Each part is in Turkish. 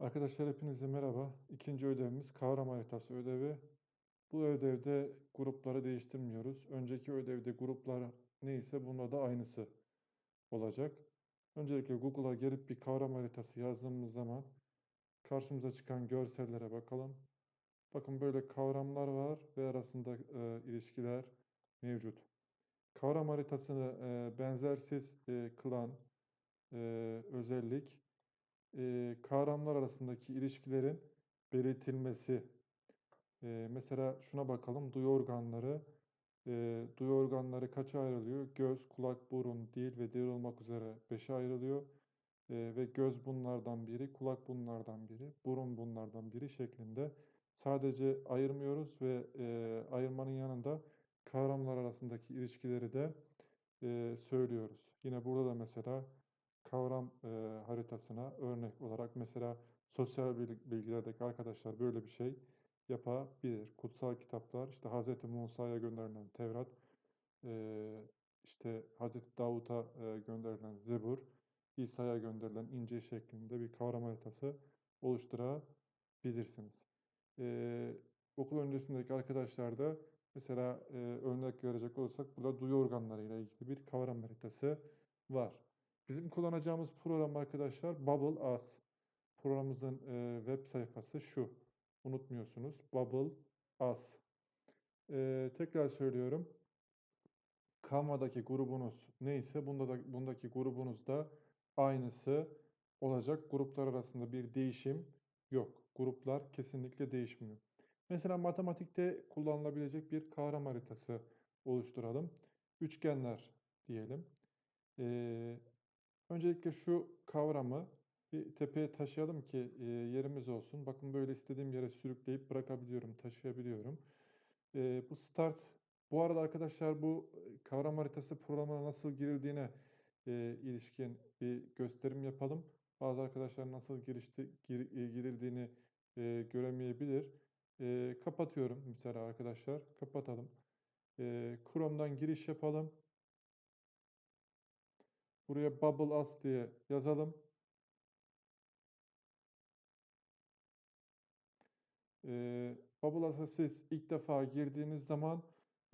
Arkadaşlar hepinize merhaba. İkinci ödevimiz kavram haritası ödevi. Bu ödevde grupları değiştirmiyoruz. Önceki ödevde gruplar neyse bunda da aynısı olacak. Öncelikle Google'a gelip bir kavram haritası yazdığımız zaman karşımıza çıkan görsellere bakalım. Bakın böyle kavramlar var ve arasında e, ilişkiler mevcut. Kavram haritasını e, benzersiz e, kılan e, özellik e, kavramlar arasındaki ilişkilerin belirtilmesi. E, mesela şuna bakalım. Duyu organları. E, duyu organları kaça ayrılıyor? Göz, kulak, burun, dil ve dil olmak üzere beşe ayrılıyor. E, ve göz bunlardan biri, kulak bunlardan biri, burun bunlardan biri şeklinde sadece ayırmıyoruz ve e, ayırmanın yanında kavramlar arasındaki ilişkileri de e, söylüyoruz. Yine burada da mesela kavram e, haritasına örnek olarak mesela sosyal bilgilerdeki arkadaşlar böyle bir şey yapabilir. Kutsal kitaplar işte Hz. Musa'ya gönderilen Tevrat, e, işte Hz. Davut'a e, gönderilen Zebur, İsa'ya gönderilen İncil şeklinde bir kavram haritası oluşturabilirsiniz. E, okul öncesindeki arkadaşlar da mesela e, örnek verecek olursak burada duyu organları ile ilgili bir kavram haritası var. Bizim kullanacağımız program arkadaşlar Bubble As. Programımızın e, web sayfası şu. Unutmuyorsunuz. Bubble As. E, tekrar söylüyorum. Canva'daki grubunuz neyse bunda da, bundaki grubunuz da aynısı olacak. Gruplar arasında bir değişim yok. Gruplar kesinlikle değişmiyor. Mesela matematikte kullanılabilecek bir kavram haritası oluşturalım. Üçgenler diyelim. Ee, Öncelikle şu kavramı bir tepeye taşıyalım ki yerimiz olsun. Bakın böyle istediğim yere sürükleyip bırakabiliyorum, taşıyabiliyorum. Bu start, bu arada arkadaşlar bu kavram haritası programına nasıl girildiğine ilişkin bir gösterim yapalım. Bazı arkadaşlar nasıl girişti, gir, girildiğini göremeyebilir. Kapatıyorum mesela arkadaşlar, kapatalım. Chrome'dan giriş yapalım. Buraya bubble as diye yazalım. Ee, bubble as'a siz ilk defa girdiğiniz zaman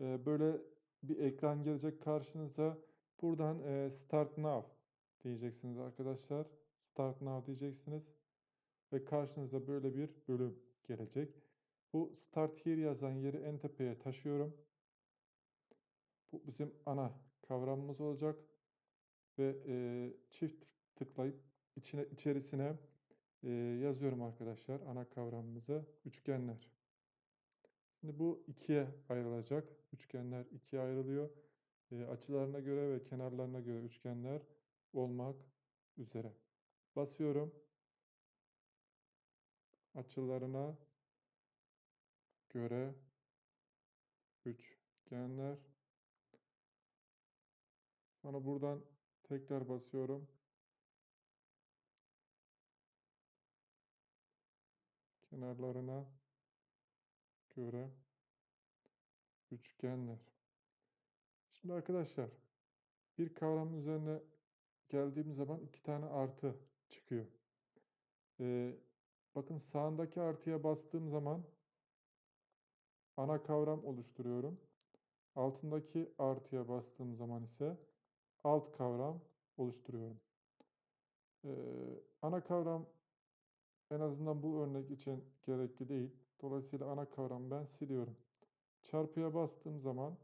e, böyle bir ekran gelecek karşınıza. Buradan e, start now diyeceksiniz arkadaşlar. Start now diyeceksiniz. Ve karşınıza böyle bir bölüm gelecek. Bu start here yazan yeri en tepeye taşıyorum. Bu bizim ana kavramımız olacak ve e, çift tıklayıp içine içerisine e, yazıyorum arkadaşlar ana kavramımızı üçgenler. Şimdi bu ikiye ayrılacak. Üçgenler ikiye ayrılıyor. E, açılarına göre ve kenarlarına göre üçgenler olmak üzere. Basıyorum. Açılarına göre üçgenler. Sonra buradan Tekrar basıyorum. Kenarlarına göre üçgenler. Şimdi arkadaşlar bir kavramın üzerine geldiğim zaman iki tane artı çıkıyor. Ee, bakın sağındaki artıya bastığım zaman ana kavram oluşturuyorum. Altındaki artıya bastığım zaman ise alt kavram oluşturuyorum. Ee, ana kavram en azından bu örnek için gerekli değil. Dolayısıyla ana kavramı ben siliyorum. Çarpıya bastığım zaman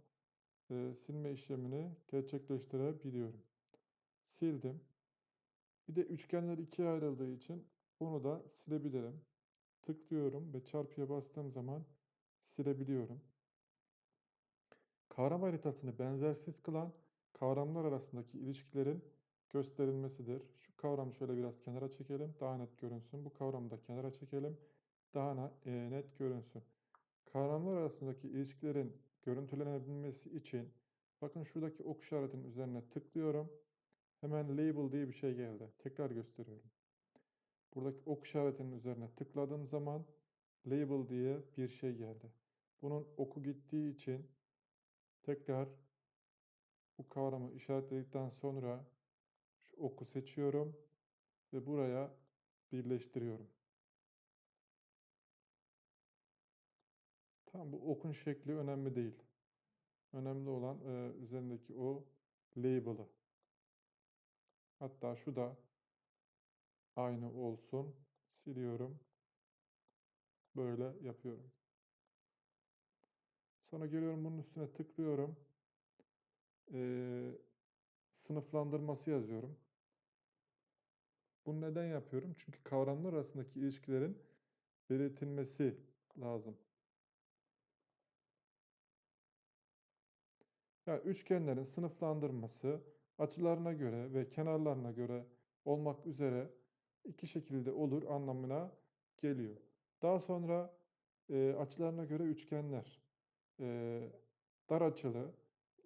e, silme işlemini gerçekleştirebiliyorum. Sildim. Bir de üçgenler ikiye ayrıldığı için bunu da silebilirim. Tıklıyorum ve çarpıya bastığım zaman silebiliyorum. Kavram haritasını benzersiz kılan kavramlar arasındaki ilişkilerin gösterilmesidir. Şu kavramı şöyle biraz kenara çekelim. Daha net görünsün. Bu kavramı da kenara çekelim. Daha e, net görünsün. Kavramlar arasındaki ilişkilerin görüntülenebilmesi için bakın şuradaki ok işaretinin üzerine tıklıyorum. Hemen label diye bir şey geldi. Tekrar gösteriyorum. Buradaki ok işaretinin üzerine tıkladığım zaman label diye bir şey geldi. Bunun oku gittiği için tekrar bu kavramı işaretledikten sonra şu oku seçiyorum ve buraya birleştiriyorum. Tam bu okun şekli önemli değil. Önemli olan e, üzerindeki o label'ı. Hatta şu da aynı olsun. Siliyorum. Böyle yapıyorum. Sonra geliyorum bunun üstüne tıklıyorum. Ee, sınıflandırması yazıyorum. Bunu neden yapıyorum? Çünkü kavramlar arasındaki ilişkilerin belirtilmesi lazım. Yani üçgenlerin sınıflandırması açılarına göre ve kenarlarına göre olmak üzere iki şekilde olur anlamına geliyor. Daha sonra e, açılarına göre üçgenler, e, dar açılı,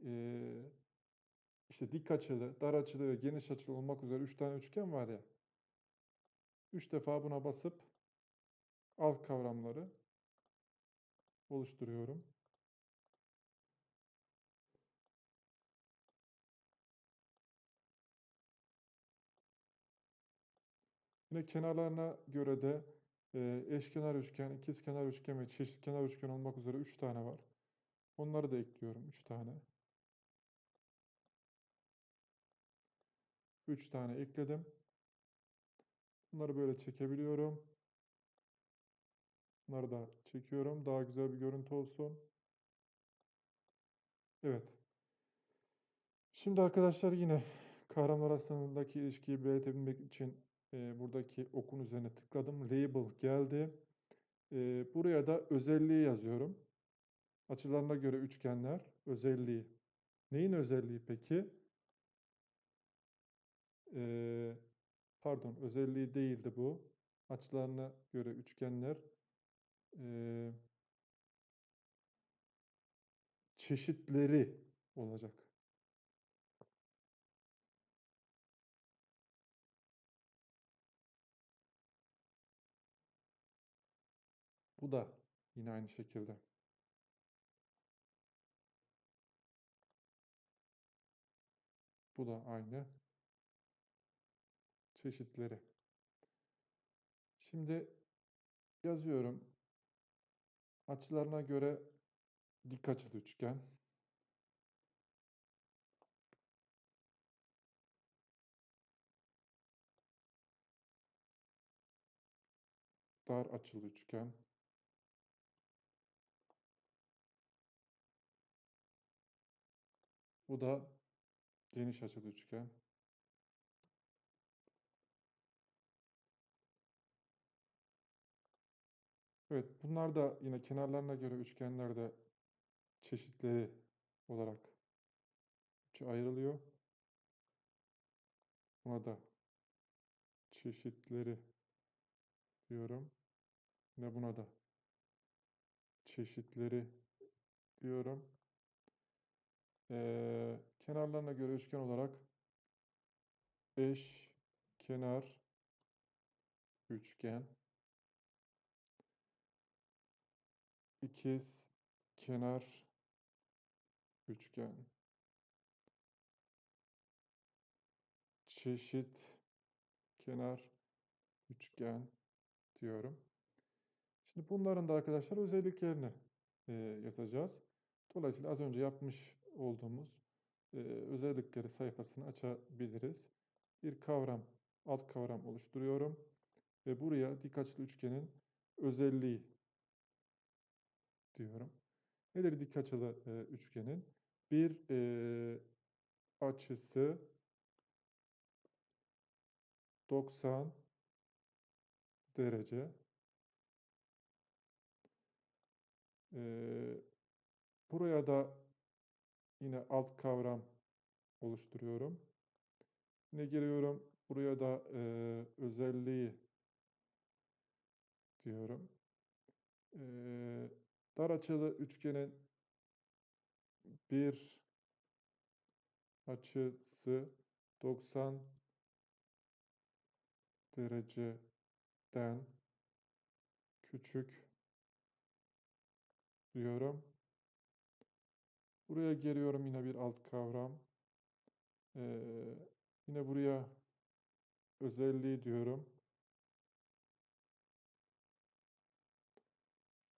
e, işte dik açılı, dar açılı ve geniş açılı olmak üzere üç tane üçgen var ya. Üç defa buna basıp alt kavramları oluşturuyorum. Yine kenarlarına göre de eşkenar üçgen, ikizkenar üçgen ve çeşitkenar üçgen olmak üzere 3 tane var. Onları da ekliyorum 3 tane. 3 tane ekledim. Bunları böyle çekebiliyorum. Bunları da çekiyorum. Daha güzel bir görüntü olsun. Evet. Şimdi arkadaşlar yine kavramlar arasındaki ilişkiyi belirtebilmek için e, buradaki okun üzerine tıkladım. Label geldi. E, buraya da özelliği yazıyorum. Açılarına göre üçgenler özelliği. Neyin özelliği peki? Ee, pardon özelliği değildi bu. Açılarına göre üçgenler ee, çeşitleri olacak. Bu da yine aynı şekilde. Bu da aynı. Çeşitleri. Şimdi yazıyorum. Açılarına göre dik açılı üçgen. Dar açılı üçgen. Bu da geniş açılı üçgen. Evet, bunlar da yine kenarlarına göre üçgenlerde çeşitleri olarak ayrılıyor. Buna da çeşitleri diyorum. Yine buna da çeşitleri diyorum. Ee, kenarlarına göre üçgen olarak eş kenar üçgen ikiz kenar üçgen çeşit kenar üçgen diyorum. Şimdi bunların da arkadaşlar özelliklerini e, yazacağız. Dolayısıyla az önce yapmış olduğumuz e, özellikleri sayfasını açabiliriz. Bir kavram, alt kavram oluşturuyorum. Ve buraya dik açılı üçgenin özelliği diyorum. Nedir dik açılı e, üçgenin? Bir e, açısı 90 derece. Ee, buraya da yine alt kavram oluşturuyorum. Ne geliyorum? Buraya da e, özelliği diyorum. E, dar açılı üçgenin bir açısı 90 dereceden küçük diyorum. Buraya geliyorum yine bir alt kavram. Ee, yine buraya özelliği diyorum.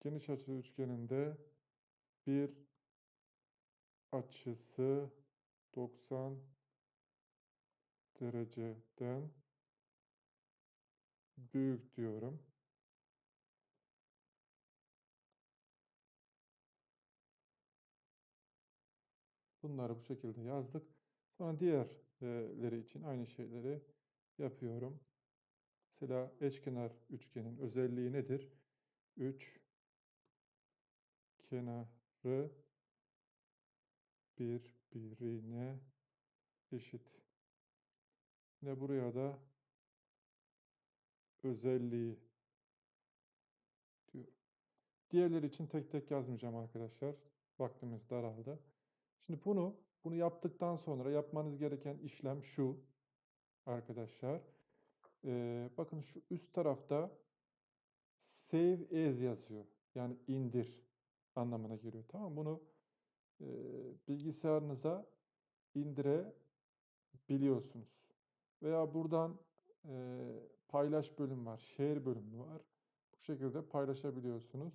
Geniş açılı üçgeninde bir açısı 90 dereceden büyük diyorum. Bunları bu şekilde yazdık. Sonra diğerleri için aynı şeyleri yapıyorum. Mesela eşkenar üçgenin özelliği nedir? 3 kenarı birbirine eşit. Yine buraya da özelliği diyorum. Diğerleri için tek tek yazmayacağım arkadaşlar. Vaktimiz daraldı. Şimdi bunu bunu yaptıktan sonra yapmanız gereken işlem şu arkadaşlar. Ee, bakın şu üst tarafta save as yazıyor. Yani indir anlamına geliyor. Tamam Bunu e, bilgisayarınıza indirebiliyorsunuz. Veya buradan e, paylaş bölüm var. Share bölümü var. Bu şekilde paylaşabiliyorsunuz.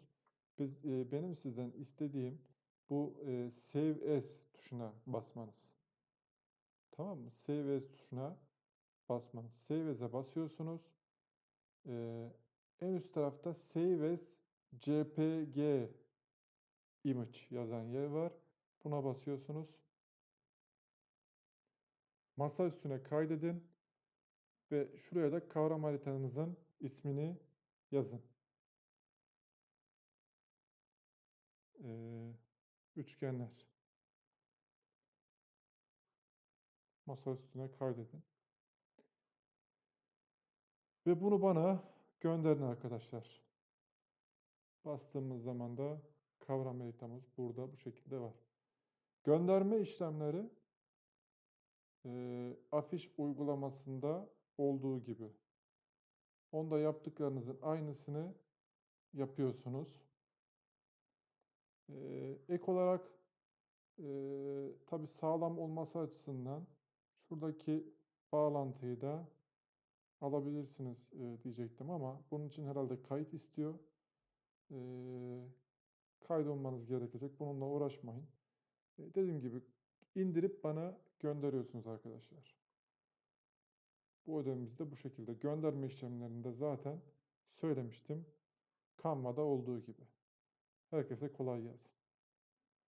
Biz, e, benim sizden istediğim bu e, Save As tuşuna basmanız. Tamam mı? Save As tuşuna basmanız. Save As'e basıyorsunuz. E, en üst tarafta Save As JPG Image yazan yer var. Buna basıyorsunuz. Masa üstüne kaydedin ve şuraya da kavram haritanızın ismini yazın. Ee, üçgenler. Masa üstüne kaydedin. Ve bunu bana gönderin arkadaşlar. Bastığımız zaman da kavram haritamız burada bu şekilde var. Gönderme işlemleri e, afiş uygulamasında olduğu gibi. Onda yaptıklarınızın aynısını yapıyorsunuz. E, ek olarak e, tabi sağlam olması açısından şuradaki bağlantıyı da alabilirsiniz e, diyecektim ama bunun için herhalde kayıt istiyor. E, kaydolmanız gerekecek. Bununla uğraşmayın. E, dediğim gibi indirip bana gönderiyorsunuz arkadaşlar. Bu ödevimiz de bu şekilde. Gönderme işlemlerinde zaten söylemiştim. Canva'da olduğu gibi. Herkese kolay gelsin.